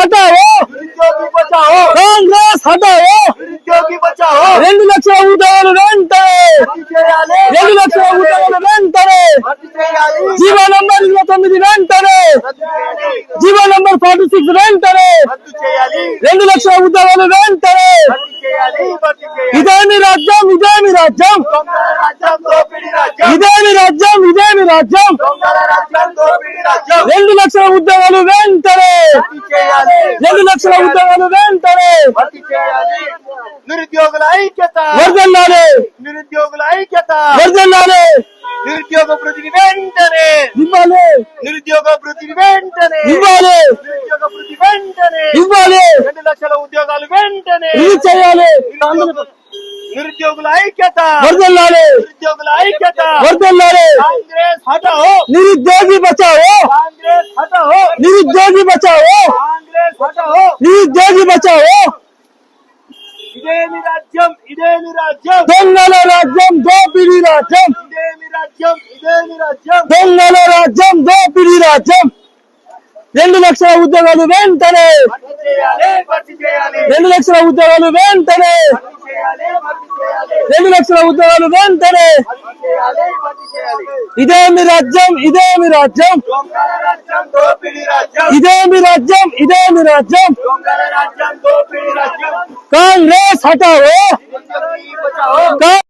ಹಡಾಯೋ ಮಿರಿಕ್ಯೋಕಿ ಬಚ್ಚಾ ಹೋ ಕಾಂಗ್ರೆಸ್ ಹಡಾಯೋ ಮಿರಿಕ್ಯೋಕಿ ಬಚ್ಚಾ ಹೋ 2 ಲಕ್ಷ ಉದವಲು ರೇಂ ತರೆ ಮದ್ದು చేయాలి 2 ಲಕ್ಷ ಉದವಲು ರೇಂ ತರೆ ಮದ್ದು చేయాలి ಜೀವನ್ಂಬರ್ 19 ರೇಂ ತರೆ ಮದ್ದು చేయాలి ಜೀವನ್ಂಬರ್ 46 ರೇಂ ತರೆ ಮದ್ದು చేయాలి 2 ಲಕ್ಷ ಉದವಲು ರೇಂ ತರೆ ಮದ್ದು చేయాలి ಇದೆನಿ ರಾಜ್ಯಂ ಇದೆನಿ ರಾಜ್ಯಂ ಸಂಕಲ ರಾಜ್ಯಂ ತೋಪಿಡಿ ರಾಜ್ಯಂ ಇದೆನಿ ರಾಜ್ಯಂ ಇದೆನಿ ರಾಜ್ಯಂ ಸಂಕಲ ರಾಜ್ಯಂ ತೋಪಿಡಿ ರಾಜ್ಯಂ 2 ಲಕ್ಷ ಉದವಲು ರೇಂ ತರೆ 20 लाखల ఉద్యోగాలు వెంటనే ప్రతిచేయాలి న్యూరిద్యోగాల ఐక్యత వర్దించాలి న్యూరిద్యోగాల ఐక్యత వర్దించాలి న్యూరిద్యోగ ప్రతివిệnనే ఇవ్వాలి న్యూరిద్యోగ ప్రతివిệnనే ఇవ్వాలి న్యూరిద్యోగ ప్రతివిệnనే ఇవ్వాలి 20 లక్షల ఉద్యోగాలు వెంటనే ఇది చేయాలి కార్మికుల న్యూరిద్యోగాల ఐక్యత వర్దించాలి న్యూరిద్యోగాల ఐక్యత వర్దించాలి కాంగ్రెస్ हटाओ नीरी देही बचाओ कांग्रेस हटाओ नीरी देही बचाओ దేశ బచావో ఇదేమి రాజ్యం ఇదేమి రాజ్యం దొంగల రాజ్యం దోపిడి రాజ్యం ఇదేమి రాజ్యం ఇదేమి రాజ్యం దొంగల రాజ్యం దోపిడి రాజ్యం రెండు లక్షల ఉద్యోగాలు వెంటనే రెండు లక్షల ఉద్యోగాలు వెంటనే రెండు లక్షల ఉద్యోగాలు వెంటనే ఇదే మీ రాజ్యం ఇదే మీ రాజ్యం ఇదే మీ రాజ్యం ఇదే మీ రాజ్యం కాంగ్రెస్ హటావో